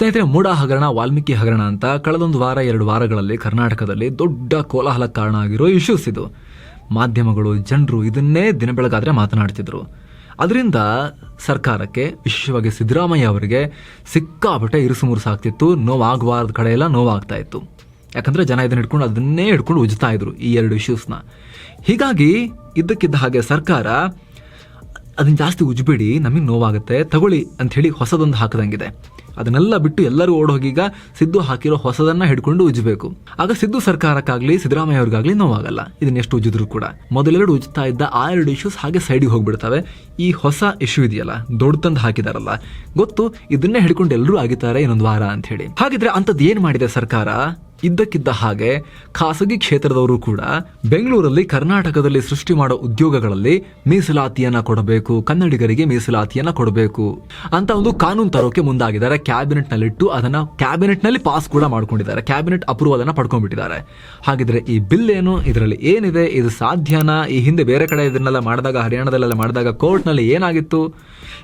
ಸ್ನೇಹಿತರೆ ಮೂಡ ಹಗರಣ, ವಾಲ್ಮೀಕಿ ಹಗರಣ ಅಂತ ಕಳೆದೊಂದು ವಾರ, ಎರಡು ವಾರಗಳಲ್ಲಿ ಕರ್ನಾಟಕದಲ್ಲಿ ದೊಡ್ಡ ಕೋಲಾಹಲ ಕಾರಣ ಆಗಿರೋ ಇಶ್ಯೂಸ್ ಇದು. ಮಾಧ್ಯಮಗಳು, ಜನರು ಇದನ್ನೇ ದಿನ ಬೆಳಗಾದರೆ ಮಾತನಾಡ್ತಿದ್ರು. ಅದರಿಂದ ಸರ್ಕಾರಕ್ಕೆ, ವಿಶೇಷವಾಗಿ ಸಿದ್ದರಾಮಯ್ಯ ಅವರಿಗೆ ಸಿಕ್ಕಾಪಟ್ಟೆ ಇರುಸು ಮುರುಸು ಆಗ್ತಿತ್ತು. ನೋವಾಗಬಾರ್ದ ಕಡೆ ಎಲ್ಲ ನೋವಾಗ್ತಾ ಇತ್ತು. ಯಾಕಂದರೆ ಜನ ಇದನ್ನ ಹಿಡ್ಕೊಂಡು ಅದನ್ನೇ ಹಿಡ್ಕೊಂಡು ಉಜ್ತಾ ಇದ್ರು ಈ ಎರಡು ಇಶ್ಯೂಸ್ನ ಹೀಗಾಗಿ ಇದ್ದಕ್ಕಿದ್ದ ಹಾಗೆ ಸರ್ಕಾರ ಅದನ್ನ ಜಾಸ್ತಿ ಉಜ್ಬೇಡಿ, ನಮಗೆ ನೋವಾಗುತ್ತೆ, ತಗೊಳ್ಳಿ ಅಂತ ಹೇಳಿ ಹೊಸದೊಂದು ಹಾಕದಂಗಿದೆ. ಅದನ್ನೆಲ್ಲ ಬಿಟ್ಟು ಎಲ್ಲರೂ ಓಡೋಗೀಗ ಸಿದ್ದು ಹಾಕಿರೋ ಹೊಸದನ್ನ ಹಿಡ್ಕೊಂಡು ಉಜ್ಬೇಕು. ಆಗ ಸಿದ್ದು ಸರ್ಕಾರಕ್ಕಾಗ್ಲಿ ಸಿದ್ದರಾಮಯ್ಯ ಅವ್ರಿಗಾಗ್ಲಿ ನೋವಾಗಲ್ಲ. ಇದನ್ನ ಎಷ್ಟು ಉಜ್ಜಿದ್ರು ಕೂಡ. ಮೊದಲೆರಡು ಉಜ್ತಾ ಇದ್ದ ಆ ಎರಡು ಇಶ್ಯೂಸ್ ಹಾಗೆ ಸೈಡಿಗೆ ಹೋಗ್ಬಿಡ್ತವೆ. ಈ ಹೊಸ ಇಶ್ಯೂ ಇದೆಯಲ್ಲ, ದೊಡ್ಡ ತಂದು ಹಾಕಿದಾರಲ್ಲ. ಗೊತ್ತು, ಇದನ್ನೇ ಹಿಡ್ಕೊಂಡು ಎಲ್ಲರೂ ಆಗಿದ್ದಾರೆ ಇನ್ನೊಂದು ವಾರ ಅಂತ ಹೇಳಿ. ಹಾಗಿದ್ರೆ ಅಂಥದ್ದು ಏನು ಮಾಡಿದೆ ಸರ್ಕಾರ? ಇದ್ದಕ್ಕಿದ್ದ ಹಾಗೆ ಖಾಸಗಿ ಕ್ಷೇತ್ರದವರು ಕೂಡ ಬೆಂಗಳೂರಲ್ಲಿ ಕರ್ನಾಟಕದಲ್ಲಿ ಸೃಷ್ಟಿ ಮಾಡೋ ಉದ್ಯೋಗಗಳಲ್ಲಿ ಮೀಸಲಾತಿಯನ್ನ ಕೊಡಬೇಕು, ಕನ್ನಡಿಗರಿಗೆ ಮೀಸಲಾತಿಯನ್ನ ಕೊಡಬೇಕು ಅಂತ ಒಂದು ಕಾನೂನು ತರೋಕೆ ಮುಂದಾಗಿದ್ದಾರೆ. ಕ್ಯಾಬಿನೆಟ್ ನಲ್ಲಿಟ್ಟು ಅದನ್ನ ಕ್ಯಾಬಿನೆಟ್ನಲ್ಲಿ ಪಾಸ್ ಕೂಡ ಮಾಡ್ಕೊಂಡಿದ್ದಾರೆ. ಕ್ಯಾಬಿನೆಟ್ ಅಪ್ರೂವಲ್ ಅನ್ನ ಪಡ್ಕೊಂಡ್ಬಿಟ್ಟಿದ್ದಾರೆ. ಹಾಗಿದ್ರೆ ಈ ಬಿಲ್ ಏನು? ಇದರಲ್ಲಿ ಏನಿದೆ? ಇದು ಸಾಧ್ಯನಾ? ಈ ಹಿಂದೆ ಬೇರೆ ಕಡೆ ಇದನ್ನೆಲ್ಲ ಮಾಡಿದಾಗ, ಹರಿಯಾಣದಲ್ಲೆಲ್ಲ ಮಾಡಿದಾಗ ಕೋರ್ಟ್ನಲ್ಲಿ ಏನಾಗಿತ್ತು?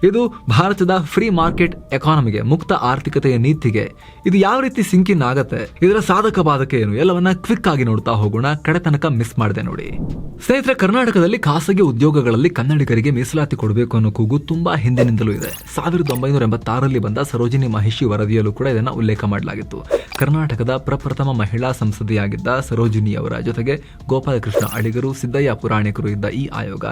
ಇದು ಭಾರತದ ಫ್ರೀ ಮಾರ್ಕೆಟ್ ಎಕಾನಮಿಗೆ, ಮುಕ್ತ ಆರ್ಥಿಕತೆಯ ನೀತಿಗೆ, ಇದು ಯಾವ ರೀತಿ ಸಿಂಕಿನ್ ಆಗತ್ತೆ? ಇದರ ಸಾಧಕ ಬಾಧಕ ಏನು ಎಲ್ಲವನ್ನ ಕ್ವಿಕ್ ಆಗಿ ನೋಡ್ತಾ ಹೋಗೋಣ. ಕಡೆ ತನಕ ಮಿಸ್ ಮಾಡಿದೆ ನೋಡಿ. ಸ್ನೇಹಿತರೆ, ಕರ್ನಾಟಕದಲ್ಲಿ ಖಾಸಗಿ ಉದ್ಯೋಗಗಳಲ್ಲಿ ಕನ್ನಡಿಗರಿಗೆ ಮೀಸಲಾತಿ ಕೊಡಬೇಕು ಅನ್ನೋ ಕೂಗು ತುಂಬಾ ಹಿಂದಿನಿಂದಲೂ ಇದೆ. ಸಾವಿರದ ಒಂಬೈನೂರ ಎಂಬತ್ತಾರರಲ್ಲಿ ಬಂದ ಸರೋಜಿನಿ ಮಹಿಷಿ ವರದಿಯಲ್ಲೂ ಕೂಡ ಇದನ್ನ ಉಲ್ಲೇಖ ಮಾಡಲಾಗಿತ್ತು. ಕರ್ನಾಟಕದ ಪ್ರಪ್ರಥಮ ಮಹಿಳಾ ಸಂಸದೆಯಾಗಿದ್ದ ಸರೋಜಿನಿ ಅವರ ಜೊತೆಗೆ ಗೋಪಾಲಕೃಷ್ಣ ಅಡಿಗರು ಸಿದ್ದಯ್ಯ ಪುರಾಣಿಕರು ಇದ್ದ ಈ ಆಯೋಗ.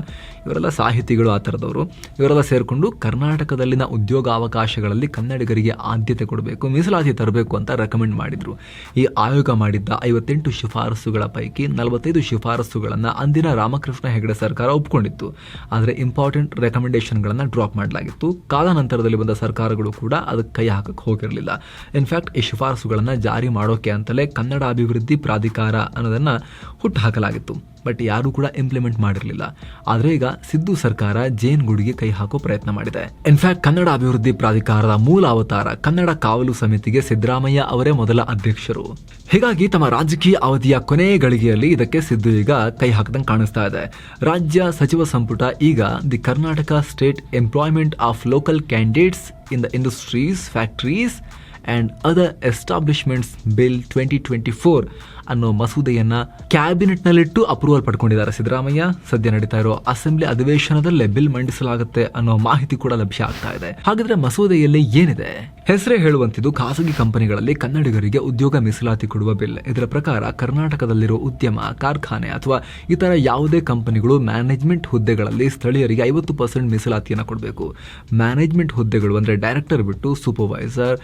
ಇವರೆಲ್ಲ ಸಾಹಿತಿಗಳು ಆ ಥರದವರು. ಇವರೆಲ್ಲ ಸೇರಿಕೊಂಡು ಕರ್ನಾಟಕದಲ್ಲಿನ ಉದ್ಯೋಗಾವಕಾಶಗಳಲ್ಲಿ ಕನ್ನಡಿಗರಿಗೆ ಆದ್ಯತೆ ಕೊಡಬೇಕು, ಮೀಸಲಾತಿ ತರಬೇಕು ಅಂತ ರೆಕಮೆಂಡ್ ಮಾಡಿದ್ರು. ಈ ಆಯೋಗ ಮಾಡಿದ್ದ ಐವತ್ತೆಂಟು ಶಿಫಾರಸುಗಳ ಪೈಕಿ ನಲವತ್ತೈದು ಶಿಫಾರಸುಗಳನ್ನು ಅಂದಿನ ರಾಮಕೃಷ್ಣ ಹೆಗಡೆ ಸರ್ಕಾರ ಒಪ್ಪಿಕೊಂಡಿತ್ತು ಆದರೆ ಇಂಪಾರ್ಟೆಂಟ್ ರೆಕಮೆಂಡೇಷನ್ಗಳನ್ನು ಡ್ರಾಪ್ ಮಾಡಲಾಗಿತ್ತು. ಕಾಲಾನಂತರದಲ್ಲಿ ಬಂದ ಸರ್ಕಾರಗಳು ಕೂಡ ಅದಕ್ಕೆ ಕೈ ಹಾಕಕ್ಕೆ ಹೋಗಿರಲಿಲ್ಲ. ಇನ್ಫ್ಯಾಕ್ಟ್ ಈ ಶಿಫಾರಸುಗಳನ್ನು ಜಾರಿ ಮಾಡೋಕೆ ಅಂತಲೇ ಕನ್ನಡ ಅಭಿವೃದ್ಧಿ ಪ್ರಾಧಿಕಾರ ಅನ್ನೋದನ್ನು ಹುಟ್ಟು ಹಾಕಲಾಗಿತ್ತು ಬಟ್ ಯಾರೂ ಕೂಡ ಇಂಪ್ಲಿಮೆಂಟ್ ಮಾಡಿರಲಿಲ್ಲ. ಆದರೆ ಈಗ ಸಿದ್ದು ಸರ್ಕಾರ ಜೇನ್ ಗುಡಿಗೆ ಕೈ ಹಾಕೋ ಪ್ರಯತ್ನ ಮಾಡಿದೆ. ಇನ್ಫ್ಯಾಕ್ಟ್ ಕನ್ನಡ ಅಭಿವೃದ್ಧಿ ಪ್ರಾಧಿಕಾರದ ಮೂಲ ಅವತಾರ ಕನ್ನಡ ಕಾವಲು ಸಮಿತಿಗೆ ಸಿದ್ದರಾಮಯ್ಯ ಅವರೇ ಮೊದಲ ಅಧ್ಯಕ್ಷರು. ಹೀಗಾಗಿ ತಮ್ಮ ರಾಜಕೀಯ ಅವಧಿಯ ಕೊನೆಯ ಗಳಿಗೆಯಲ್ಲಿ ಇದಕ್ಕೆ ಸಿದ್ದು ಈಗ ಕೈ ಹಾಕದಂಗೆ ಕಾಣಿಸ್ತಾ ಇದೆ. ರಾಜ್ಯ ಸಚಿವ ಸಂಪುಟ ಈಗ the Karnataka state employment of local candidates in the industries, factories and other establishments bill twenty twenty four ಅನ್ನೋ ಮಸೂದೆಯನ್ನ ಕ್ಯಾಬಿನೆಟ್ನಲ್ಲಿಟ್ಟು ಅಪ್ರೂವಲ್ ಪಡ್ಕೊಂಡಿದ್ದಾರೆ. ಸಿದ್ದರಾಮಯ್ಯ, ಸದ್ಯ ನಡೀತಾ ಇರೋ ಅಸೆಂಬ್ಲಿ ಅಧಿವೇಶನದಲ್ಲೇ ಬಿಲ್ ಮಂಡಿಸಲಾಗುತ್ತೆ ಅನ್ನೋ ಮಾಹಿತಿ ಕೂಡ ಲಭ್ಯ ಆಗ್ತಾ ಇದೆ. ಹಾಗಾದ್ರೆ ಮಸೂದೆಯಲ್ಲಿ ಏನಿದೆ? ಹೆಸರೇ ಹೇಳುವಂತಿದ್ದು ಖಾಸಗಿ ಕಂಪನಿಗಳಲ್ಲಿ ಕನ್ನಡಿಗರಿಗೆ ಉದ್ಯೋಗ ಮೀಸಲಾತಿ ಕೊಡುವ ಬಿಲ್. ಇದರ ಪ್ರಕಾರ ಕರ್ನಾಟಕದಲ್ಲಿರೋ ಉದ್ಯಮ, ಕಾರ್ಖಾನೆ ಅಥವಾ ಇತರ ಯಾವುದೇ ಕಂಪನಿಗಳು ಮ್ಯಾನೇಜ್ಮೆಂಟ್ ಹುದ್ದೆಗಳಲ್ಲಿ ಸ್ಥಳೀಯರಿಗೆ ಐವತ್ತು ಪರ್ಸೆಂಟ್ ಮೀಸಲಾತಿಯನ್ನು ಕೊಡಬೇಕು. ಮ್ಯಾನೇಜ್ಮೆಂಟ್ ಹುದ್ದೆಗಳು ಅಂದರೆ ಡೈರೆಕ್ಟರ್ ಬಿಟ್ಟು ಸೂಪರ್ವೈಸರ್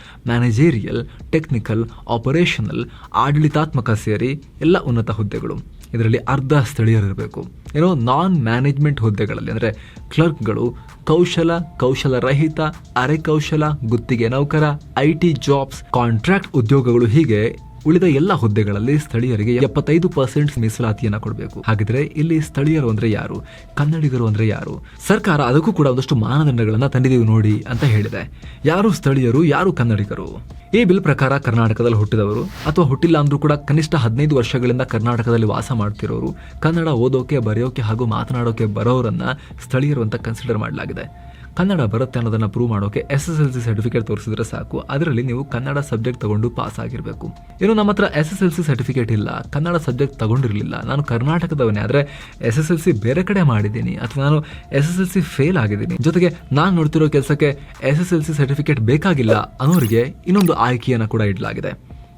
ಮ್ಯಾನೇಜೇರಿಯಲ್ ಟೆಕ್ನಿಕಲ್ ಆಪರೇಷನಲ್ ಆಡಳಿತಾತ್ಮಕ ಸೇರಿ ಎಲ್ಲ ಉನ್ನತ ಹುದ್ದೆಗಳು. ಇದರಲ್ಲಿ ಅರ್ಧ ಸ್ಥಳೀಯರಿರಬೇಕು. ಏನೋ ನಾನ್ ಮ್ಯಾನೇಜ್ಮೆಂಟ್ ಹುದ್ದೆಗಳಲ್ಲಿ ಅಂದರೆ ಕ್ಲರ್ಕ್ಗಳು ಕೌಶಲ ಕೌಶಲ ರಹಿತ ಅರೆ ಕೌಶಲ ಗುತ್ತಿಗೆ ನೌಕರ ಐ ಟಿ ಜಾಬ್ಸ್ ಕಾಂಟ್ರಾಕ್ಟ್ ಉದ್ಯೋಗಗಳು ಹೀಗೆ ಉಳಿದ ಎಲ್ಲ ಹುದ್ದೆಗಳಲ್ಲಿ ಸ್ಥಳೀಯರಿಗೆ ಎಪ್ಪತ್ತೈದು ಪರ್ಸೆಂಟ್ ಮೀಸಲಾತಿಯನ್ನ ಕೊಡಬೇಕು. ಹಾಗಿದ್ರೆ ಇಲ್ಲಿ ಸ್ಥಳೀಯರು ಅಂದ್ರೆ ಯಾರು? ಕನ್ನಡಿಗರು ಅಂದ್ರೆ ಯಾರು? ಸರ್ಕಾರ ಅದಕ್ಕೂ ಕೂಡ ಒಂದಷ್ಟು ಮಾನದಂಡಗಳನ್ನ ತಂದಿದೀವಿ ನೋಡಿ ಅಂತ ಹೇಳಿದೆ. ಯಾರು ಸ್ಥಳೀಯರು, ಯಾರು ಕನ್ನಡಿಗರು? ಈ ಬಿಲ್ ಪ್ರಕಾರ ಕರ್ನಾಟಕದಲ್ಲಿ ಹುಟ್ಟಿದವರು ಅಥವಾ ಹುಟ್ಟಿಲ್ಲ ಅಂದ್ರೂ ಕೂಡ ಕನಿಷ್ಠ ಹದಿನೈದು ವರ್ಷಗಳಿಂದ ಕರ್ನಾಟಕದಲ್ಲಿ ವಾಸ ಮಾಡ್ತಿರೋರು ಕನ್ನಡ ಓದೋಕೆ, ಬರೆಯೋಕೆ ಹಾಗೂ ಮಾತನಾಡೋಕೆ ಬರೋರನ್ನ ಸ್ಥಳೀಯರು ಅಂತ ಕನ್ಸಿಡರ್ ಮಾಡಲಾಗಿದೆ. ಕನ್ನಡ ಬರುತ್ತೆ ಅನ್ನೋದನ್ನ ಪ್ರೂವ್ ಮಾಡೋಕೆ S S L C certificate ತೋರಿಸಿದ್ರೆ ಸಾಕು. ಅದರಲ್ಲಿ ನೀವು ಕನ್ನಡ ಸಬ್ಜೆಕ್ಟ್ ತಗೊಂಡು ಪಾಸ್ ಆಗಿರಬೇಕು. ಏನು ನಮ್ಮ ಹತ್ರ S S L C certificate ಇಲ್ಲ. ಕನ್ನಡ ಸಬ್ಜೆಕ್ಟ್ ತಗೊಂಡಿರಲಿಲ್ಲ. ನಾನು ಕರ್ನಾಟಕದವನೇ, ಆದರೆ ಎಸ್ ಎಸ್ ಎಲ್ ಸಿ ಬೇರೆ ಕಡೆ ಮಾಡಿದ್ದೀನಿ. ಅಥವಾ ನಾನು S S L C fail ಆಗಿದ್ದೀನಿ. ಜೊತೆಗೆ ನಾನು ನೋಡ್ತಿರೋ ಕೆಲಸಕ್ಕೆ S S L C certificate ಬೇಕಾಗಿಲ್ಲ ಅನ್ನೋರಿಗೆ ಇನ್ನೊಂದು ಆಯ್ಕೆಯನ್ನು ಕೂಡ ಇಡಲಾಗಿದೆ.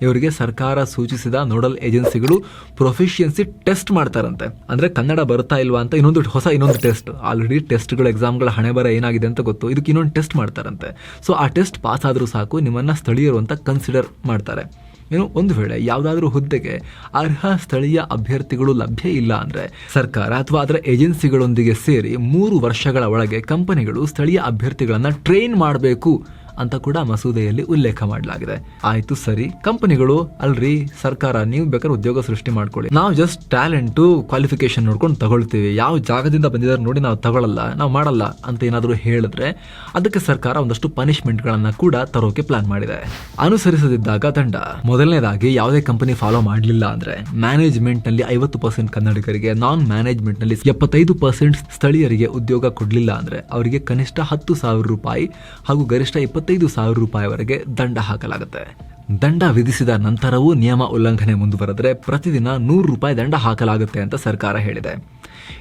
ಇವರಿಗೆ ಸರ್ಕಾರ ಸೂಚಿಸಿದ ನೋಡಲ್ ಏಜೆನ್ಸಿಗಳು ಪ್ರೊಫಿಷಿಯನ್ಸಿ ಟೆಸ್ಟ್ ಮಾಡ್ತಾರಂತೆ. ಅಂದ್ರೆ ಕನ್ನಡ ಬರ್ತಾ ಇಲ್ವಾ ಅಂತ ಇನ್ನೊಂದು ಹೊಸ ಇನ್ನೊಂದು ಟೆಸ್ಟ್. ಆಲ್ರೆಡಿ ಟೆಸ್ಟ್ಗಳ ಎಕ್ಸಾಮ್ಗಳ ಹಣೆ ಬರ ಏನಾಗಿದೆ ಅಂತ ಗೊತ್ತು. ಇದಕ್ಕೆ ಇನ್ನೊಂದು ಟೆಸ್ಟ್ ಮಾಡ್ತಾರಂತೆ. ಸೊ ಆ ಟೆಸ್ಟ್ ಪಾಸ್ ಆದರೂ ಸಾಕು, ನಿಮ್ಮನ್ನ ಸ್ಥಳೀಯರು ಅಂತ ಕನ್ಸಿಡರ್ ಮಾಡ್ತಾರೆ. ಏನು ಒಂದು ವೇಳೆ ಯಾವುದಾದ್ರೂ ಹುದ್ದೆಗೆ ಅರ್ಹ ಸ್ಥಳೀಯ ಅಭ್ಯರ್ಥಿಗಳು ಲಭ್ಯ ಇಲ್ಲ ಅಂದರೆ ಸರ್ಕಾರ ಅಥವಾ ಅದರ ಏಜೆನ್ಸಿಗಳೊಂದಿಗೆ ಸೇರಿ ಮೂರು ವರ್ಷಗಳ ಒಳಗೆ ಕಂಪನಿಗಳು ಸ್ಥಳೀಯ ಅಭ್ಯರ್ಥಿಗಳನ್ನು ಟ್ರೈನ್ ಮಾಡಬೇಕು ಅಂತ ಕೂಡ ಮಸೂದೆಯಲ್ಲಿ ಉಲ್ಲೇಖ ಮಾಡಲಾಗಿದೆ. ಆಯ್ತು ಸರಿ. ಕಂಪನಿಗಳು, ಅಲ್ರಿ, ಸರ್ಕಾರ, ನೀವು ಬೇಕಾದ್ರೆ ಉದ್ಯೋಗ ಸೃಷ್ಟಿ ಮಾಡ್ಕೊಳ್ಳಿ. ನಾವು ಜಸ್ಟ್ ಟ್ಯಾಲೆಂಟು ಕ್ವಾಲಿಫಿಕೇಶನ್ ನೋಡ್ಕೊಂಡು ತಗೊಳ್ತೀವಿ. ಯಾವ ಜಾಗದಿಂದ ಬಂದಿದ್ದಾರೆ ನೋಡಿ ನಾವು ತಗೊಳ್ಳಲ್ಲ ನಾವು ಮಾಡಲ್ಲ ಅಂತ ಏನಾದರೂ ಹೇಳಿದ್ರೆ ಅದಕ್ಕೆ ಸರ್ಕಾರ ಒಂದಷ್ಟು ಪನಿಷ್ಮೆಂಟ್ಗಳನ್ನು ಕೂಡ ತರೋಕೆ ಪ್ಲಾನ್ ಮಾಡಿದೆ. ಅನುಸರಿಸದಿದ್ದಾಗ ತಂಡ ಮೊದಲನೇದಾಗಿ ಯಾವುದೇ ಕಂಪನಿ ಫಾಲೋ ಮಾಡಲಿಲ್ಲ ಅಂದ್ರೆ ಮ್ಯಾನೇಜ್ಮೆಂಟ್ನಲ್ಲಿ ಐವತ್ತು ಪರ್ಸೆಂಟ್ ಕನ್ನಡಿಗರಿಗೆ ನಾನ್ ಮ್ಯಾನೇಜ್ಮೆಂಟ್ನಲ್ಲಿ ಎಪ್ಪತ್ತೈದು ಪರ್ಸೆಂಟ್ ಸ್ಥಳೀಯರಿಗೆ ಉದ್ಯೋಗ ಕೊಡಲಿಲ್ಲ ಅಂದ್ರೆ ಅವರಿಗೆ ಕನಿಷ್ಠ ಹತ್ತು ಸಾವಿರ ರೂಪಾಯಿ ಹಾಗೂ ಗರಿಷ್ಠ ಇಪ್ಪತ್ತು ಎಪ್ಪತ್ತೈದು ಸಾವಿರ ರೂಪಾಯಿವರೆಗೆ ದಂಡ ಹಾಕಲಾಗುತ್ತೆ. ದಂಡ ವಿಧಿಸಿದ ನಂತರವೂ ನಿಯಮ ಉಲ್ಲಂಘನೆ ಮುಂದುವರೆದರೆ ಪ್ರತಿದಿನ ನೂರು ರೂಪಾಯಿ ದಂಡ ಹಾಕಲಾಗುತ್ತೆ ಅಂತ ಸರ್ಕಾರ ಹೇಳಿದೆ.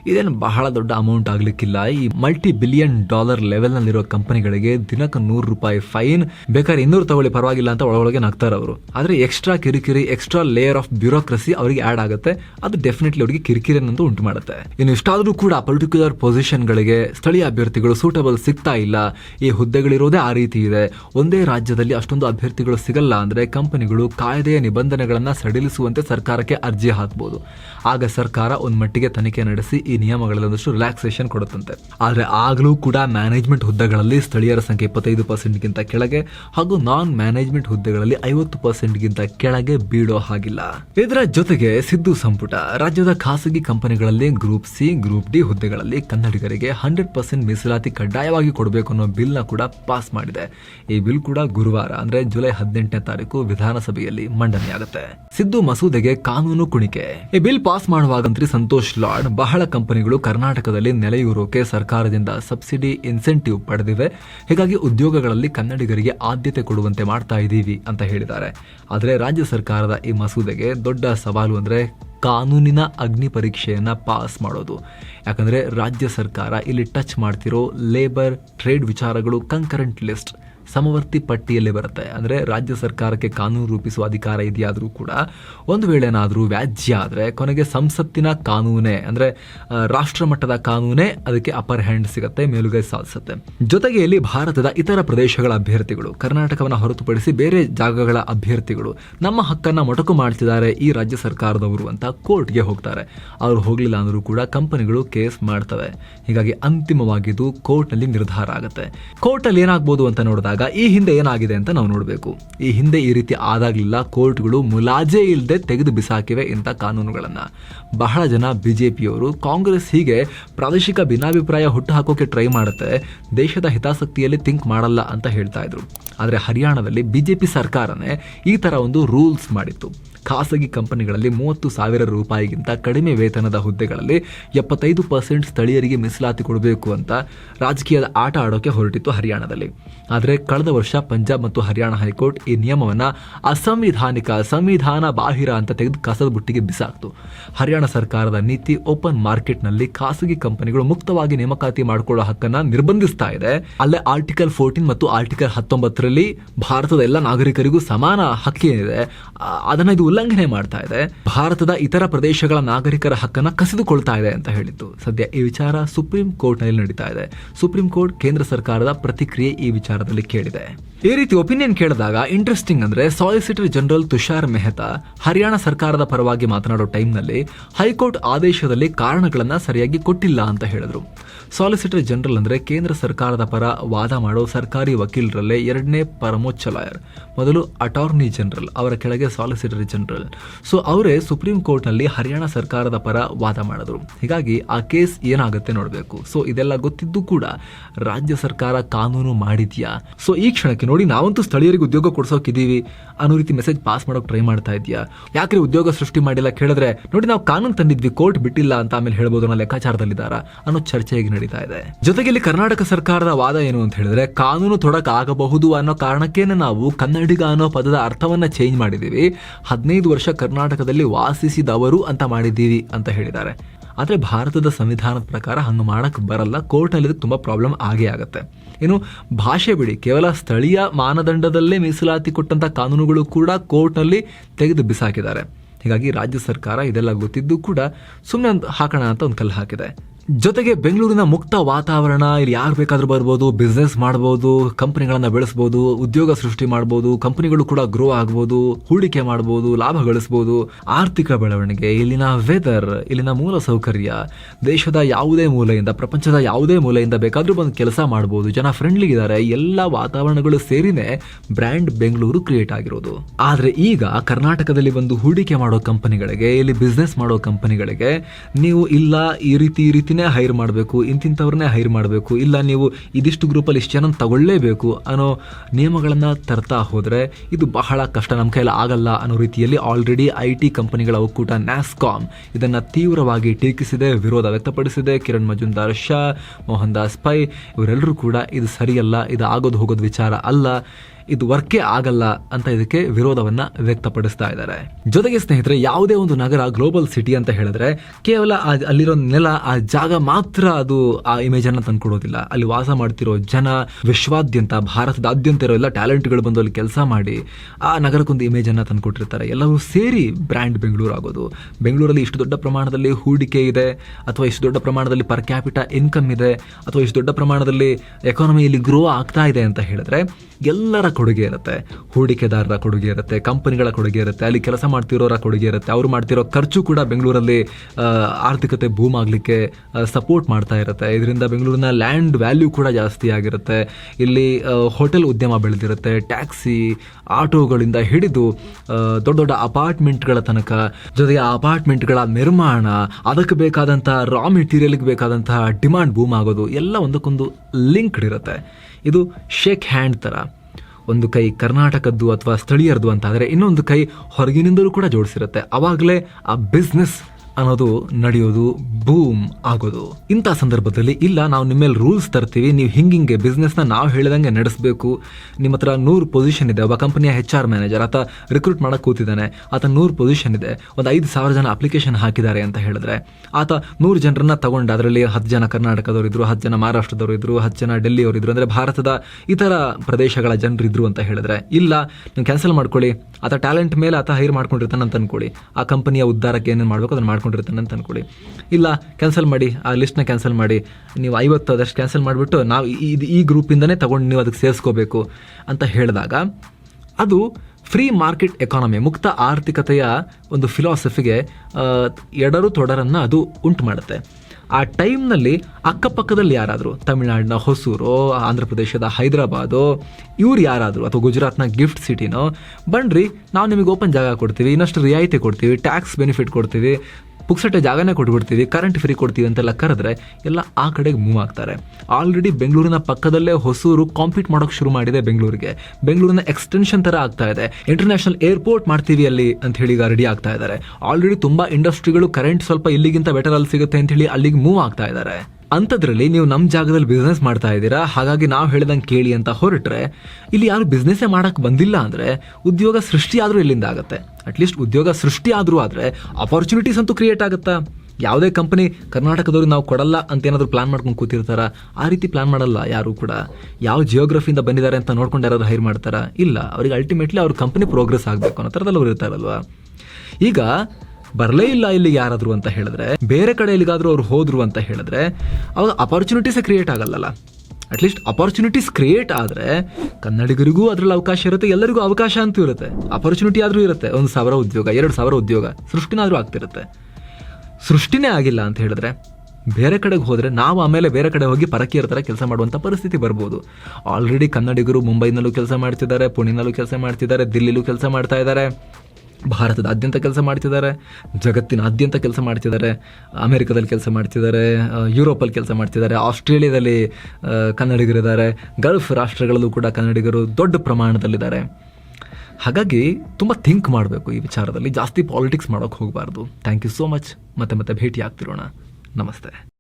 ಇದೇನು ಬಹಳ ದೊಡ್ಡ ಅಮೌಂಟ್ ಆಗ್ಲಿಕ್ಕಿಲ್ಲ. ಈ ಮಲ್ಟಿ ಬಿಲಿಯನ್ ಡಾಲರ್ ಲೆವೆಲ್ನಲ್ಲಿರೋ ಕಂಪನಿಗಳಿಗೆ ದಿನಕ್ಕೆ ನೂರು ರೂಪಾಯಿ ಫೈನ್ ಬೇಕಾದ್ರೆ ಇನ್ನೂರು ತಗೊಳ್ಳಿ, ಪರವಾಗಿಲ್ಲ ಅಂತ ಒಳಗೊಳಗೆ ನಗ್ತಾರೆ ಅವರು. ಆದರೆ ಎಕ್ಸ್ಟ್ರಾ ಕಿರಿಕಿರಿ ಎಕ್ಸ್ಟ್ರಾ ಲೇಯರ್ ಆಫ್ ಬ್ಯೂರೋಕ್ರಸಿ ಅವರಿಗೆ ಆಡ್ ಆಗುತ್ತೆ. ಅದು ಡೆಫಿನೆಟ್ಲಿ ಅವರಿಗೆ ಕಿರಿಕಿರಿನಂತೂ ಉಂಟು ಮಾಡುತ್ತೆ. ಇನ್ನು ಇಷ್ಟಾದರೂ ಕೂಡ ಪರ್ಟಿಕ್ಯುಲರ್ ಪೊಸಿಷನ್ಗಳಿಗೆ ಸ್ಥಳೀಯ ಅಭ್ಯರ್ಥಿಗಳು ಸೂಟಬಲ್ ಸಿಗ್ತಾ ಇಲ್ಲ. ಈ ಹುದ್ದೆಗಳಿರೋದೇ ಆ ರೀತಿ ಇದೆ. ಒಂದೇ ರಾಜ್ಯದಲ್ಲಿ ಅಷ್ಟೊಂದು ಅಭ್ಯರ್ಥಿಗಳು ಸಿಗಲ್ಲ ಅಂದ್ರೆ ಕಂಪನಿಗಳು ಕಾಯ್ದೆಯ ನಿಬಂಧನೆಗಳನ್ನ ಸಡಿಲಿಸುವಂತೆ ಸರ್ಕಾರಕ್ಕೆ ಅರ್ಜಿ ಹಾಕ್ಬೋದು. ಆಗ ಸರ್ಕಾರ ಒಂದ್ ಮಟ್ಟಿಗೆ ತನಿಖೆ ನಡೆಸಿ ಈ ನಿಯಮಗಳಲ್ಲಿ ಒಂದಷ್ಟು ರಿಲ್ಯಾಕ್ಸೇಷನ್ ಕೊಡುತ್ತಂತೆ. ಆದ್ರೆ ಆಗಲೂ ಕೂಡ ಮ್ಯಾನೇಜ್ಮೆಂಟ್ ಹುದ್ದೆಗಳಲ್ಲಿ ಸ್ಥಳೀಯರ ಸಂಖ್ಯೆ ಇಪ್ಪತ್ತೈದು ಪರ್ಸೆಂಟ್ಗಿಂತ ಕೆಳಗೆ ಹಾಗೂ ನಾನ್ ಮ್ಯಾನೇಜ್ಮೆಂಟ್ ಹುದ್ದೆಗಳಲ್ಲಿ ಐವತ್ತು ಪರ್ಸೆಂಟ್ಗಿಂತ ಕೆಳಗೆ ಬೀಳೋ ಹಾಗಿಲ್ಲ. ಇದರ ಜೊತೆಗೆ ಸಿದ್ದು ಸಂಪುಟ, ರಾಜ್ಯದ ಖಾಸಗಿ ಕಂಪನಿಗಳಲ್ಲಿ ಗ್ರೂಪ್ ಸಿ ಗ್ರೂಪ್ ಡಿ ಹುದ್ದೆಗಳಲ್ಲಿ ಕನ್ನಡಿಗರಿಗೆ ಹಂಡ್ರೆಡ್ ಪರ್ಸೆಂಟ್ ಮೀಸಲಾತಿ ಕಡ್ಡಾಯವಾಗಿ ಕೊಡಬೇಕು ಅನ್ನೋ ಬಿಲ್ನ ಕೂಡ ಪಾಸ್ ಮಾಡಿದೆ. ಈ ಬಿಲ್ ಕೂಡ ಗುರುವಾರ, ಅಂದ್ರೆ ಜುಲೈ ಹದಿನೆಂಟನೇ ತಾರೀಕು ವಿಧಾನಸಭೆಯಲ್ಲಿ ಮಂಡನೆಯಾಗುತ್ತೆ. ಸಿದ್ದು ಮಸೂದೆಗೆ ಕಾನೂನು ಕುಣಿಕೆ. ಈ ಬಿಲ್ ಪಾಸ್ ಮಾಡುವಾಗಂತ್ರಿ ಸಂತೋಷ್ ಲಾಡ್, ಬಹಳ ಕಂಪನಿಗಳು ಕರ್ನಾಟಕದಲ್ಲಿ ನೆಲೆಯೂರೋಕೆ ಸರ್ಕಾರದಿಂದ ಸಬ್ಸಿಡಿ ಇನ್ಸೆಂಟಿವ್ ಪಡೆದಿವೆ. ಹೀಗಾಗಿ ಉದ್ಯೋಗಗಳಲ್ಲಿ ಕನ್ನಡಿಗರಿಗೆ ಆದ್ಯತೆ ಕೊಡುವಂತೆ ಮಾಡ್ತಾ ಇದ್ದೀವಿ ಅಂತ ಹೇಳಿದ್ದಾರೆ. ಆದರೆ ರಾಜ್ಯ ಸರ್ಕಾರದ ಈ ಮಸೂದೆಗೆ ದೊಡ್ಡ ಸವಾಲು ಅಂದರೆ ಕಾನೂನಿನ ಅಗ್ನಿ ಪರೀಕ್ಷೆಯನ್ನು ಪಾಸ್ ಮಾಡೋದು. ಯಾಕಂದರೆ ರಾಜ್ಯ ಸರ್ಕಾರ ಇಲ್ಲಿ ಟಚ್ ಮಾಡ್ತಿರೋ ಲೇಬರ್ ಟ್ರೇಡ್ ವಿಚಾರಗಳು ಕಂಕರೆಂಟ್ ಲಿಸ್ಟ್. ಸಮವರ್ತಿ ಪಟ್ಟಿಯಲ್ಲಿ ಬರುತ್ತೆ. ಅಂದರೆ ರಾಜ್ಯ ಸರ್ಕಾರಕ್ಕೆ ಕಾನೂನು ರೂಪಿಸುವ ಅಧಿಕಾರ ಇದೆಯಾದರೂ ಕೂಡ ಒಂದು ವೇಳೆ ಏನಾದರೂ ವ್ಯಾಜ್ಯ ಆದರೆ ಕೊನೆಗೆ ಸಂಸತ್ತಿನ ಕಾನೂನೇ, ಅಂದರೆ ರಾಷ್ಟ್ರ ಮಟ್ಟದ ಕಾನೂನೇ ಅದಕ್ಕೆ ಅಪರ್ ಹ್ಯಾಂಡ್ ಸಿಗುತ್ತೆ, ಮೇಲುಗೈ ಸಾಧಿಸುತ್ತೆ. ಜೊತೆಗೆ ಇಲ್ಲಿ ಭಾರತದ ಇತರ ಪ್ರದೇಶಗಳ ಅಭ್ಯರ್ಥಿಗಳು, ಕರ್ನಾಟಕವನ್ನು ಹೊರತುಪಡಿಸಿ ಬೇರೆ ಜಾಗಗಳ ಅಭ್ಯರ್ಥಿಗಳು ನಮ್ಮ ಹಕ್ಕನ್ನು ಮೊಟಕು ಮಾಡ್ತಿದ್ದಾರೆ ಈ ರಾಜ್ಯ ಸರ್ಕಾರದವರು ಅಂತ ಕೋರ್ಟ್ಗೆ ಹೋಗ್ತಾರೆ. ಅವರು ಹೋಗಲಿಲ್ಲ ಅಂದರೂ ಕೂಡ ಕಂಪನಿಗಳು ಕೇಸ್ ಮಾಡ್ತವೆ. ಹೀಗಾಗಿ ಅಂತಿಮವಾಗಿದ್ದು ಕೋರ್ಟ್ನಲ್ಲಿ ನಿರ್ಧಾರ ಆಗುತ್ತೆ. ಕೋರ್ಟಲ್ಲಿ ಏನಾಗ್ಬೋದು ಅಂತ ನೋಡಿದಾಗ ಈ ಹಿಂದೆ ಏನಾಗಿದೆ ಅಂತ ನಾವು ನೋಡಬೇಕು. ಈ ಹಿಂದೆ ಈ ರೀತಿ ಆದಾಗಲಿಲ್ಲ, ಕೋರ್ಟ್ಗಳು ಮುಲಾಜೆ ಇಲ್ಲದೆ ತೆಗೆದು ಬಿಸಾಕಿವೆ ಇಂಥ ಕಾನೂನುಗಳನ್ನು. ಬಹಳ ಜನ ಬಿ ಜೆ ಪಿಯವರು ಕಾಂಗ್ರೆಸ್ ಹೀಗೆ ಪ್ರಾದೇಶಿಕ ಭಿನ್ನಾಭಿಪ್ರಾಯ ಹುಟ್ಟು ಹಾಕೋಕೆ ಟ್ರೈ ಮಾಡುತ್ತೆ, ದೇಶದ ಹಿತಾಸಕ್ತಿಯಲ್ಲಿ ಥಿಂಕ್ ಮಾಡಲ್ಲ ಅಂತ ಹೇಳ್ತಾ ಇದ್ರು. ಆದರೆ ಹರಿಯಾಣದಲ್ಲಿ ಪಿ ಸರ್ಕಾರನೇ ಈ ಥರ ಒಂದು ರೂಲ್ಸ್ ಮಾಡಿತ್ತು. ಖಾಸಗಿ ಕಂಪನಿಗಳಲ್ಲಿ ಮೂವತ್ತು ಸಾವಿರ ರೂಪಾಯಿಗಿಂತ ಕಡಿಮೆ ವೇತನದ ಹುದ್ದೆಗಳಲ್ಲಿ ಎಪ್ಪತ್ತೈದು ಪರ್ಸೆಂಟ್ ಸ್ಥಳೀಯರಿಗೆ ಮೀಸಲಾತಿ ಕೊಡಬೇಕು ಅಂತ ರಾಜಕೀಯದ ಆಟ ಆಡೋಕೆ ಹೊರಟಿತ್ತು ಹರಿಯಾಣದಲ್ಲಿ. ಆದರೆ ಕಳೆದ ವರ್ಷ ಪಂಜಾಬ್ ಮತ್ತು ಹರಿಯಾಣ ಹೈಕೋರ್ಟ್ ಈ ನಿಯಮವನ್ನ ಅಸಂವಿಧಾನಿಕ, ಸಂವಿಧಾನ ಬಾಹಿರ ಅಂತ ತೆಗೆದು ಕಸದ ಬುಟ್ಟಿಗೆ ಬಿಸಾಕ್ತು. ಹರಿಯಾಣ ಸರ್ಕಾರದ ನೀತಿ ಓಪನ್ ಮಾರ್ಕೆಟ್ನಲ್ಲಿ ಖಾಸಗಿ ಕಂಪನಿಗಳು ಮುಕ್ತವಾಗಿ ನೇಮಕಾತಿ ಮಾಡಿಕೊಳ್ಳುವ ಹಕ್ಕನ್ನು ನಿರ್ಬಂಧಿಸ್ತಾ ಇದೆ. ಅಲ್ಲೇ ಆರ್ಟಿಕಲ್ ಫೋರ್ಟೀನ್ ಮತ್ತು ಆರ್ಟಿಕಲ್ ಹತ್ತೊಂಬತ್ತರಲ್ಲಿ ಭಾರತದ ಎಲ್ಲ ನಾಗರಿಕರಿಗೂ ಸಮಾನ ಹಕ್ಕೇನಿದೆ. ಅದನ್ನು ಅದನ್ನ ಇದು ಉಲ್ಲಂಘನೆ ಮಾಡ್ತಾ ಇದೆ. ಭಾರತದ ಇತರ ಪ್ರದೇಶಗಳ ನಾಗರಿಕರ ಹಕ್ಕನ್ನ ಕಸಿದುಕೊಳ್ತಾ ಇದೆ ಅಂತ ಹೇಳಿತ್ತು ಸದ್ಯ ಈ ವಿಚಾರ ಸುಪ್ರೀಂ ಕೋರ್ಟ್ನಲ್ಲಿ ನಡೀತಾ ಇದೆ. ಸುಪ್ರೀಂ ಕೋರ್ಟ್ ಕೇಂದ್ರ ಸರ್ಕಾರದ ಪ್ರತಿಕ್ರಿಯೆ ಈ ವಿಚಾರದಲ್ಲಿ ಕೇಳಿದೆ. ಈ ರೀತಿ ಒಪಿನಿಯನ್ ಕೇಳಿದಾಗ ಇಂಟ್ರೆಸ್ಟಿಂಗ್ ಅಂದ್ರೆ ಸಾಲಿಸಿಟರ್ ಜನರಲ್ ತುಷಾರ್ ಮೆಹ್ತಾ ಹರಿಯಾಣ ಸರ್ಕಾರದ ಪರವಾಗಿ ಮಾತನಾಡೋ ಟೈಮ್ನಲ್ಲಿ ಹೈಕೋರ್ಟ್ ಆದೇಶದಲ್ಲಿ ಕಾರಣಗಳನ್ನ ಸರಿಯಾಗಿ ಕೊಟ್ಟಿಲ್ಲ ಅಂತ ಹೇಳಿದ್ರು. ಸಾಲಿಸಿಟರ್ ಜನರಲ್ ಅಂದ್ರೆ ಕೇಂದ್ರ ಸರ್ಕಾರದ ಪರ ವಾದ ಮಾಡೋ ಸರ್ಕಾರಿ ವಕೀಲರಲ್ಲೇ ಎರಡನೇ ಪರಮೋಚ್ಚ ಲಾಯರ್. ಮೊದಲು ಅಟಾರ್ನಿ ಜನರಲ್, ಅವರ ಕೆಳಗೆ ಸಾಲಿಸಿಟರ್ ಜನರಲ್. ಸೊ ಅವರೇ ಸುಪ್ರೀಂ ಕೋರ್ಟ್ನಲ್ಲಿ ಹರಿಯಾಣ ಸರ್ಕಾರದ ಪರ ವಾದ ಮಾಡಿದ್ರು. ಹೀಗಾಗಿ ಆ ಕೇಸ್ ಏನಾಗುತ್ತೆ ನೋಡಬೇಕು. ಸೊ ಇದೆಲ್ಲ ಗೊತ್ತಿದ್ದು ಕೂಡ ರಾಜ್ಯ ಸರ್ಕಾರ ಕಾನೂನು ಮಾಡಿದ್ಯಾ? ಸೊ ಈ ಕ್ಷಣಕ್ಕೆ ನೋಡಿ ನಾವಂತೂ ಸ್ಥಳೀಯರಿಗೆ ಉದ್ಯೋಗ ಕೊಡ್ಸೋಕಿದ್ದೀವಿ. ಅನ್ನೋ ರೀತಿ ಮೆಸೇಜ್ ಪಾಸ್ ಮಾಡೋಕೆ ಟ್ರೈ ಮಾಡ್ತಾ ಇದೆಯಾ ಯಾಕ್ರೆ ಉದ್ಯೋಗ ಸೃಷ್ಟಿ ಮಾಡಿಲ್ಲ ಕೇಳಿದ್ರೆ ನೋಡಿ ನಾವು ಕಾನೂನು ತಂದಿದ್ವಿ, ಕೋರ್ಟ್ ಬಿಟ್ಟಿಲ್ಲ ಅಂತ ಆಮೇಲೆ ಹೇಳ್ಬೋದು ಅನ್ನೋ ಲೆಕ್ಕಾಚಾರದಲ್ಲಿದ್ದಾರಾ? ಅನ್ನೋ ಚರ್ಚೆ ಈಗ ನಡೀತಾ ಇದೆ. ಜೊತೆಗೆ ಇಲ್ಲಿ ಕರ್ನಾಟಕ ಸರ್ಕಾರದ ವಾದ ಏನು ಅಂತ ಹೇಳಿದ್ರೆ, ಕಾನೂನು ತೊಡಕ ಆಗಬಹುದು ಅನ್ನೋ ಕಾರಣಕ್ಕೇನೆ ನಾವು ಕನ್ನಡಿಗ ಅನ್ನೋ ಪದದ ಅರ್ಥವನ್ನ ಚೇಂಜ್ ಮಾಡಿದೀವಿ ಹದಿನೈದು ವರ್ಷ ಕರ್ನಾಟಕದಲ್ಲಿ ವಾಸಿಸಿದವರು ಅಂತ ಮಾಡಿದ್ದೀವಿ ಅಂತ ಹೇಳಿದ್ದಾರೆ. ಆದರೆ ಭಾರತದ ಸಂವಿಧಾನದ ಪ್ರಕಾರ ಹಂಗೆ ಮಾಡಕ್ ಬರಲ್ಲ. ಕೋರ್ಟ್ನಲ್ಲಿ ತುಂಬಾ ಪ್ರಾಬ್ಲಮ್ ಆಗೇ ಆಗುತ್ತೆ. ಇನ್ನು ಭಾಷೆ ಬಿಡಿ, ಕೇವಲ ಸ್ಥಳೀಯ ಮಾನದಂಡದಲ್ಲೇ ಮೀಸಲಾತಿ ಕೊಟ್ಟಂತ ಕಾನೂನುಗಳು ಕೂಡ ಕೋರ್ಟ್ನಲ್ಲಿ ತೆಗೆದು ಬಿಸಾಕಿದ್ದಾರೆ. ಹೀಗಾಗಿ ರಾಜ್ಯ ಸರ್ಕಾರ ಇದೆಲ್ಲ ಗೊತ್ತಿದ್ದು ಕೂಡ ಸುಮ್ಮನೆ ಹಾಕೋಣ ಅಂತ ಒಂದು ಕಲ್ಲು ಹಾಕಿದೆ. ಜೊತೆಗೆ ಬೆಂಗಳೂರಿನ ಮುಕ್ತ ವಾತಾವರಣ, ಇಲ್ಲಿ ಯಾರು ಬೇಕಾದ್ರೂ ಬರ್ಬೋದು ಬಿಸ್ನೆಸ್ ಮಾಡ್ಬೋದು ಕಂಪನಿಗಳನ್ನ ಬೆಳೆಸ್ಬೋದು, ಉದ್ಯೋಗ ಸೃಷ್ಟಿ ಮಾಡ್ಬೋದು ಕಂಪನಿಗಳು ಕೂಡ ಗ್ರೋ ಆಗ್ಬೋದು, ಹೂಡಿಕೆ ಮಾಡ್ಬೋದು, ಲಾಭ ಗಳಿಸ್ಬೋದು, ಆರ್ಥಿಕ ಬೆಳವಣಿಗೆ, ಇಲ್ಲಿನ ವೆದರ್ ಇಲ್ಲಿನ ಮೂಲ ಸೌಕರ್ಯ, ದೇಶದ ಯಾವುದೇ ಮೂಲೆಯಿಂದ, ಪ್ರಪಂಚದ ಯಾವುದೇ ಮೂಲೆಯಿಂದ ಬೇಕಾದರೂ ಬಂದು ಕೆಲಸ ಮಾಡ್ಬೋದು, ಜನ ಫ್ರೆಂಡ್ಲಿ ಇದ್ದಾರೆ, ಎಲ್ಲ ವಾತಾವರಣಗಳು ಸೇರಿನೇ ಬ್ರ್ಯಾಂಡ್ ಬೆಂಗಳೂರು ಕ್ರಿಯೇಟ್ ಆಗಿರೋದು. ಆದರೆ ಈಗ ಕರ್ನಾಟಕದಲ್ಲಿ ಬಂದು ಹೂಡಿಕೆ ಮಾಡೋ ಕಂಪನಿಗಳಿಗೆ ಇಲ್ಲಿ ಬಿಸ್ನೆಸ್ ಮಾಡೋ ಕಂಪನಿಗಳಿಗೆ ನೀವು ಇಲ್ಲ ಈ ರೀತಿ ಈ ರೀತಿ ವ್ಯಕ್ತಿನೇ ಹೈರ್ ಮಾಡಬೇಕು ಇಂತಿಂಥವ್ರನ್ನೇ ಹೈರ್ ಮಾಡಬೇಕು, ಇಲ್ಲ ನೀವು ಇದಿಷ್ಟು ಗ್ರೂಪಲ್ಲಿ ಇಷ್ಟು ಜನ ತಗೊಳ್ಳೇಬೇಕು ಅನ್ನೋ ನಿಯಮಗಳನ್ನು ತರ್ತಾ ಹೋದರೆ ಇದು ಬಹಳ ಕಷ್ಟ. ನಮ್ಮ ಕೈಯಲ್ಲಿ ಆಗಲ್ಲ ಅನ್ನೋ ರೀತಿಯಲ್ಲಿ ಆಲ್ರೆಡಿ ಐ ಟಿ ಕಂಪನಿಗಳ ಒಕ್ಕೂಟ ನ್ಯಾಸ್ಕಾಮ್ ಇದನ್ನು ತೀವ್ರವಾಗಿ ಟೀಕಿಸಿದೆ, ವಿರೋಧ ವ್ಯಕ್ತಪಡಿಸಿದೆ. ಕಿರಣ್ ಮಜುಂದಾರ್, ಶಾ, ಮೋಹನ್ ದಾಸ್, ಪೈ, ಇವರೆಲ್ಲರೂ ಕೂಡ ಇದು ಸರಿಯಲ್ಲ, ಇದು ಆಗೋದು ಹೋಗೋದು ವಿಚಾರ ಅಲ್ಲ. ಇದು ವರ್ಕೇ ಆಗಲ್ಲ ಅಂತ ಇದಕ್ಕೆ ವಿರೋಧವನ್ನ ವ್ಯಕ್ತಪಡಿಸ್ತಾ ಇದ್ದಾರೆ. ಜೊತೆಗೆ ಸ್ನೇಹಿತರೆ, ಯಾವುದೇ ಒಂದು ನಗರ ಗ್ಲೋಬಲ್ ಸಿಟಿ ಅಂತ ಹೇಳಿದ್ರೆ ಕೇವಲ ಅಲ್ಲಿರೋ ನೆಲ, ಆ ಜಾಗ ಮಾತ್ರ ಅದು ಆ ಇಮೇಜ್ ಅನ್ನ ತಂದ್ಕೊಡೋದಿಲ್ಲ. ಅಲ್ಲಿ ವಾಸ ಮಾಡ್ತಿರೋ ಜನ, ವಿಶ್ವಾದ್ಯಂತ, ಭಾರತದಾದ್ಯಂತ ಇರೋ ಎಲ್ಲ ಟ್ಯಾಲೆಂಟ್ಗಳು ಬಂದು ಅಲ್ಲಿ ಕೆಲಸ ಮಾಡಿ ಆ ನಗರಕ್ಕೊಂದು ಇಮೇಜ್ ಅನ್ನ ತಂದ್ಕೊಟ್ಟಿರ್ತಾರೆ. ಎಲ್ಲರೂ ಸೇರಿ ಬ್ರ್ಯಾಂಡ್ ಬೆಂಗಳೂರು ಆಗೋದು. ಬೆಂಗಳೂರಲ್ಲಿ ಇಷ್ಟು ದೊಡ್ಡ ಪ್ರಮಾಣದಲ್ಲಿ ಹೂಡಿಕೆ ಇದೆ, ಅಥವಾ ಇಷ್ಟು ದೊಡ್ಡ ಪ್ರಮಾಣದಲ್ಲಿ ಪರ್ ಕ್ಯಾಪಿಟ ಇನ್ಕಮ್ ಇದೆ, ಅಥವಾ ಇಷ್ಟು ದೊಡ್ಡ ಪ್ರಮಾಣದಲ್ಲಿ ಎಕಾನಮಿ ಇಲ್ಲಿ ಗ್ರೋ ಆಗ್ತಾ ಇದೆ ಅಂತ ಹೇಳಿದ್ರೆ, ಎಲ್ಲರ ಕೊಡುಗೆ ಇರುತ್ತೆ, ಹೂಡಿಕೆದಾರರ ಕೊಡುಗೆ ಇರುತ್ತೆ, ಕಂಪನಿಗಳ ಕೊಡುಗೆ ಇರುತ್ತೆ, ಅಲ್ಲಿ ಕೆಲಸ ಮಾಡ್ತಿರೋರ ಕೊಡುಗೆ ಇರುತ್ತೆ, ಅವ್ರು ಮಾಡ್ತಿರೋ ಖರ್ಚು ಕೂಡ ಬೆಂಗಳೂರಲ್ಲಿ ಆರ್ಥಿಕತೆ ಬೂಮ್ ಆಗಲಿಕ್ಕೆ ಸಪೋರ್ಟ್ ಮಾಡ್ತಾ ಇರುತ್ತೆ. ಇದರಿಂದ ಬೆಂಗಳೂರಿನ ಲ್ಯಾಂಡ್ ವ್ಯಾಲ್ಯೂ ಕೂಡ ಜಾಸ್ತಿ ಆಗಿರುತ್ತೆ. ಇಲ್ಲಿ ಹೋಟೆಲ್ ಉದ್ಯಮ ಬೆಳೆದಿರುತ್ತೆ ಟ್ಯಾಕ್ಸಿ ಆಟೋಗಳಿಂದ ಹಿಡಿದು ದೊಡ್ಡ ದೊಡ್ಡ ಅಪಾರ್ಟ್ಮೆಂಟ್ಗಳ ತನಕ. ಜೊತೆಗೆ ಆ ಅಪಾರ್ಟ್ಮೆಂಟ್ಗಳ ನಿರ್ಮಾಣ, ಅದಕ್ಕೆ ಬೇಕಾದಂಥ ರಾ ಮೆಟೀರಿಯಲ್ಗೆ ಬೇಕಾದಂತಹ ಡಿಮಾಂಡ್ ಬೂಮ್ ಆಗೋದು, ಎಲ್ಲ ಒಂದಕ್ಕೊಂದು ಲಿಂಕ್ಡ್ ಇರುತ್ತೆ. ಇದು ಶೇಕ್ ಹ್ಯಾಂಡ್ ಥರ ಒಂದು ಕೈ ಕರ್ನಾಟಕದ್ದು ಅಥವಾ ಸ್ಥಳೀಯರದ್ದು ಅಂತ. ಆದರೆ ಇನ್ನೊಂದು ಕೈ ಹೊರಗಿನಿಂದಲೂ ಕೂಡ ಜೋಡಿಸಿರುತ್ತೆ. ಆವಾಗಲೇ ಆ ಬಿಸ್ನೆಸ್ ಅನ್ನೋದು ನಡೆಯೋದು ಬೂಮ್ ಆಗೋದು. ಇಂಥ ಸಂದರ್ಭದಲ್ಲಿ ಇಲ್ಲ, ನಾವು ನಿಮ್ಮ ಮೇಲೆ ರೂಲ್ಸ್ ತರ್ತೀವಿ, ನೀವು ಹಿಂಗಿಂಗೆ ಬಿಸ್ನೆಸ್ನ ನಾವು ಹೇಳಿದಂಗೆ ನಡೆಸಬೇಕು. ನಿಮ್ಮ ಹತ್ರ ನೂರು ಪೊಸಿಷನ್ ಇದೆ, ಒಬ್ಬ ಕಂಪನಿಯ ಹೆಚ್ ಆರ್ ಮ್ಯಾನೇಜರ್ ಆತ ರಿಕ್ರೂಟ್ ಮಾಡೋಕೆ ಕೂತಿದ್ದಾನೆ, ಆತ ನೂರು ಪೊಸಿಷನ್ ಇದೆ, ಒಂದು ಐದು ಸಾವಿರ ಜನ ಅಪ್ಲಿಕೇಶನ್ ಹಾಕಿದ್ದಾರೆ ಅಂತ ಹೇಳಿದ್ರೆ, ಆತ ನೂರು ಜನರನ್ನ ತಗೊಂಡು ಅದರಲ್ಲಿ ಹತ್ತು ಜನ ಕರ್ನಾಟಕದವರು ಇದ್ರು, ಹತ್ತು ಜನ ಮಹಾರಾಷ್ಟ್ರದವರು ಇದ್ರು, ಹತ್ತು ಜನ ಡೆಲ್ಲಿಯವರು ಇದ್ರು ಅಂದರೆ ಭಾರತದ ಇತರ ಪ್ರದೇಶಗಳ ಜನರು ಇದ್ರು ಅಂತ ಹೇಳಿದ್ರೆ, ಇಲ್ಲ, ನೀವು ಕ್ಯಾನ್ಸಲ್ ಮಾಡ್ಕೊಳ್ಳಿ, ಆತ ಟ್ಯಾಲೆಂಟ್ ಮೇಲೆ ಆತ ಹೈರ್ ಮಾಡ್ಕೊಂಡಿರ್ತಾನೆ ಅಂತ ಅನ್ಕೊಳ್ಳಿ. ಆ ಕಂಪನಿಯ ಉದ್ಧಾರಕ್ಕೆ ಏನೇನು ಮಾಡಬೇಕು ಅದನ್ನು ಮಾಡ್ಕೊಂಡಿರ್ತಾನೆ ಅಂತ ಅಂದ್ಕೊಳ್ಳಿ ಇಲ್ಲ ಕ್ಯಾನ್ಸಲ್ ಮಾಡಿ, ಆ ಲಿಸ್ಟ್ನ ಕ್ಯಾನ್ಸಲ್ ಮಾಡಿ, ನೀವು ಐವತ್ತು ಅದಷ್ಟು ಕ್ಯಾನ್ಸಲ್ ಮಾಡಿಬಿಟ್ಟು ನಾವು ಇದು ಈ ಗ್ರೂಪಿಂದನೇ ತಗೊಂಡು ನೀವು ಅದಕ್ಕೆ ಸೇರಿಸ್ಕೋಬೇಕು ಅಂತ ಹೇಳಿದಾಗ, ಅದು ಫ್ರೀ ಮಾರ್ಕೆಟ್ ಎಕಾನಮಿ ಮುಕ್ತ ಆರ್ಥಿಕತೆಯ ಒಂದು ಫಿಲಾಸಫಿಗೆ ಎಡರು ತೊಡರನ್ನು ಅದು ಉಂಟು ಮಾಡುತ್ತೆ. ಆ ಟೈಮ್ನಲ್ಲಿ ಅಕ್ಕಪಕ್ಕದಲ್ಲಿ ಯಾರಾದರೂ, ತಮಿಳ್ನಾಡಿನ ಹೊಸೂರು, ಆಂಧ್ರ ಪ್ರದೇಶದ ಹೈದರಾಬಾದು, ಇವ್ರು ಯಾರಾದರೂ, ಅಥವಾ ಗುಜರಾತ್ನ ಗಿಫ್ಟ್ ಸಿಟಿನೋ ಬನ್ನಿರಿ ನಾವು ನಿಮಗೆ ಓಪನ್ ಜಾಗ ಕೊಡ್ತೀವಿ, ಇನ್ನಷ್ಟು ರಿಯಾಯಿತಿ ಕೊಡ್ತೀವಿ ಟ್ಯಾಕ್ಸ್ ಬೆನಿಫಿಟ್ ಕೊಡ್ತೀವಿ ಪುಕ್ಸಟ್ಟೆ ಜಾಗನೇ ಕೊಟ್ಬಿಡ್ತೀವಿ ಕರೆಂಟ್ ಫ್ರೀ ಕೊಡ್ತೀವಿ ಅಂತೆಲ್ಲ ಕರೆದ್ರೆ ಎಲ್ಲ ಆ ಕಡೆಗೆ ಮೂವ್ ಆಗ್ತಾರೆ. ಆಲ್ರೆಡಿ ಬೆಂಗಳೂರಿನ ಪಕ್ಕದಲ್ಲೇ ಹೊಸೂರು ಕಾಂಪೀಟ್ ಮಾಡೋಕೆ ಶುರು ಮಾಡಿದೆ ಬೆಂಗಳೂರಿಗೆ. ಬೆಂಗಳೂರಿನ ಎಕ್ಸ್ಟೆನ್ಷನ್ ಥರ ಆಗ್ತಾ ಇದೆ. ಇಂಟರ್ನ್ಯಾಷನಲ್ ಏರ್ಪೋರ್ಟ್ ಮಾಡ್ತೀವಿ ಅಲ್ಲಿ ಅಂತ ಹೇಳಿ ಈಗ ರೆಡಿ ಆಗ್ತಾ ಇದ್ದಾರೆ ಆಲ್ರೆಡಿ ತುಂಬಾ ಇಂಡಸ್ಟ್ರಿಗಳು ಕರೆಂಟ್ ಸ್ವಲ್ಪ ಇಲ್ಲಿಗಿಂತ ಬೆಟರ್ ಅಲ್ಲಿ ಸಿಗುತ್ತೆ ಅಂತ ಹೇಳಿ ಅಲ್ಲಿಗೆ ಮೂವ್ ಆಗ್ತಾ ಇದ್ದಾರೆ ಅಂಥದ್ರಲ್ಲಿ ನೀವು ನಮ್ಮ ಜಾಗದಲ್ಲಿ ಬಿಸ್ನೆಸ್ ಮಾಡ್ತಾ ಇದ್ದೀರಾ? ಹಾಗಾಗಿ ನಾವು ಹೇಳ್ದಂಗೆ ಕೇಳಿ ಅಂತ ಹೊರಟ್ರೆ, ಇಲ್ಲಿ ಯಾರು ಬಿಸ್ನೆಸ್ಸೇ ಮಾಡೋಕ್ಕೆ ಬಂದಿಲ್ಲ ಅಂದರೆ ಉದ್ಯೋಗ ಸೃಷ್ಟಿ ಆದರೂ ಇಲ್ಲಿಂದ ಆಗುತ್ತೆ. ಅಟ್ಲೀಸ್ಟ್ ಉದ್ಯೋಗ ಸೃಷ್ಟಿ ಆದರೂ ಆದರೆ ಅಪಾರ್ಚುನಿಟೀಸ್ ಅಂತೂ ಕ್ರಿಯೇಟ್ ಆಗುತ್ತಾ? ಯಾವುದೇ ಕಂಪನಿ ಕರ್ನಾಟಕದವ್ರಿಗೆ ನಾವು ಕೊಡಲ್ಲ ಅಂತ ಏನಾದರೂ ಪ್ಲಾನ್ ಮಾಡ್ಕೊಂಡು ಕೂತಿರ್ತಾರ? ಆ ರೀತಿ ಪ್ಲಾನ್ ಮಾಡಲ್ಲ ಯಾರು ಕೂಡ. ಯಾವ ಜಿಯೋಗ್ರಫಿಯಿಂದ ಬಂದಿದ್ದಾರೆ ಅಂತ ನೋಡ್ಕೊಂಡು ಯಾರಾದ್ರು ಹೈರ್ ಮಾಡ್ತಾರಾ? ಇಲ್ಲ. ಅವ್ರಿಗೆ ಅಲ್ಟಿಮೇಟ್ಲಿ ಅವ್ರ ಕಂಪನಿ ಪ್ರೋಗ್ರೆಸ್ ಆಗಬೇಕು ಅನ್ನೋ ಥರದಲ್ಲಿ ಅವ್ರು ಇರ್ತಾರಲ್ವಾ? ಈಗ ಬರಲೇ ಇಲ್ಲ ಇಲ್ಲಿ ಯಾರಾದ್ರು ಅಂತ ಹೇಳಿದ್ರೆ, ಬೇರೆ ಕಡೆ ಎಲ್ಲಿಗಾದ್ರೂ ಅವ್ರು ಹೋದ್ರು ಅಂತ ಹೇಳಿದ್ರೆ, ಅವಾಗ ಅಪಾರ್ಚುನಿಟೀಸೇ ಕ್ರಿಯೇಟ್ ಆಗಲ್ಲಲ್ಲ. ಅಟ್ಲೀಸ್ಟ್ ಅಪಾರ್ಚುನಿಟೀಸ್ ಕ್ರಿಯೇಟ್ ಆದರೆ ಕನ್ನಡಿಗರಿಗೂ ಅದರಲ್ಲಿ ಅವಕಾಶ ಇರುತ್ತೆ, ಎಲ್ಲರಿಗೂ ಅವಕಾಶ ಅಂತೂ ಇರುತ್ತೆ. ಅಪರ್ಚುನಿಟಿ ಆದರೂ ಇರುತ್ತೆ, ಒಂದು ಸಾವಿರ ಉದ್ಯೋಗ, ಎರಡು ಸಾವಿರ ಉದ್ಯೋಗ, ಸೃಷ್ಟಿನಾದರೂ ಆಗ್ತಿರುತ್ತೆ. ಸೃಷ್ಟಿನೇ ಆಗಿಲ್ಲ ಅಂತ ಹೇಳಿದ್ರೆ ಬೇರೆ ಕಡೆಗೆ ಹೋದರೆ ನಾವು ಆಮೇಲೆ ಬೇರೆ ಕಡೆ ಹೋಗಿ ಪರಕೀಯರ ಥರ ಕೆಲಸ ಮಾಡುವಂಥ ಪರಿಸ್ಥಿತಿ ಬರ್ಬೋದು. ಆಲ್ರೆಡಿ ಕನ್ನಡಿಗರು ಮುಂಬೈನಲ್ಲೂ ಕೆಲಸ ಮಾಡ್ತಿದ್ದಾರೆ, ಪುಣೆನಲ್ಲೂ ಕೆಲಸ ಮಾಡ್ತಿದ್ದಾರೆ, ದಿಲ್ಲಿಲೂ ಕೆಲಸ ಮಾಡ್ತಾ ಇದ್ದಾರೆ. ಭಾರತದಾದ್ಯಂತ ಕೆಲಸ ಮಾಡ್ತಿದ್ದಾರೆ, ಜಗತ್ತಿನಾದ್ಯಂತ ಕೆಲಸ ಮಾಡ್ತಿದ್ದಾರೆ, ಅಮೆರಿಕದಲ್ಲಿ ಕೆಲಸ ಮಾಡ್ತಿದ್ದಾರೆ ಯುರೋಪಲ್ಲಿ ಕೆಲಸ ಮಾಡ್ತಿದ್ದಾರೆ, ಆಸ್ಟ್ರೇಲಿಯಾದಲ್ಲಿ ಕನ್ನಡಿಗರಿದ್ದಾರೆ, ಗಲ್ಫ್ ರಾಷ್ಟ್ರಗಳಲ್ಲೂ ಕೂಡ ಕನ್ನಡಿಗರು ದೊಡ್ಡ ಪ್ರಮಾಣದಲ್ಲಿದ್ದಾರೆ. ಹಾಗಾಗಿ ತುಂಬ ಥಿಂಕ್ ಮಾಡಬೇಕು ಈ ವಿಚಾರದಲ್ಲಿ, ಜಾಸ್ತಿ ಪಾಲಿಟಿಕ್ಸ್ ಮಾಡೋಕ್ಕೆ ಹೋಗಬಾರ್ದು. ಥ್ಯಾಂಕ್ ಯು ಸೋ ಮಚ್ ಮತ್ತೆ ಮತ್ತೆ ಭೇಟಿ ಆಗ್ತಿರೋಣ ನಮಸ್ತೆ.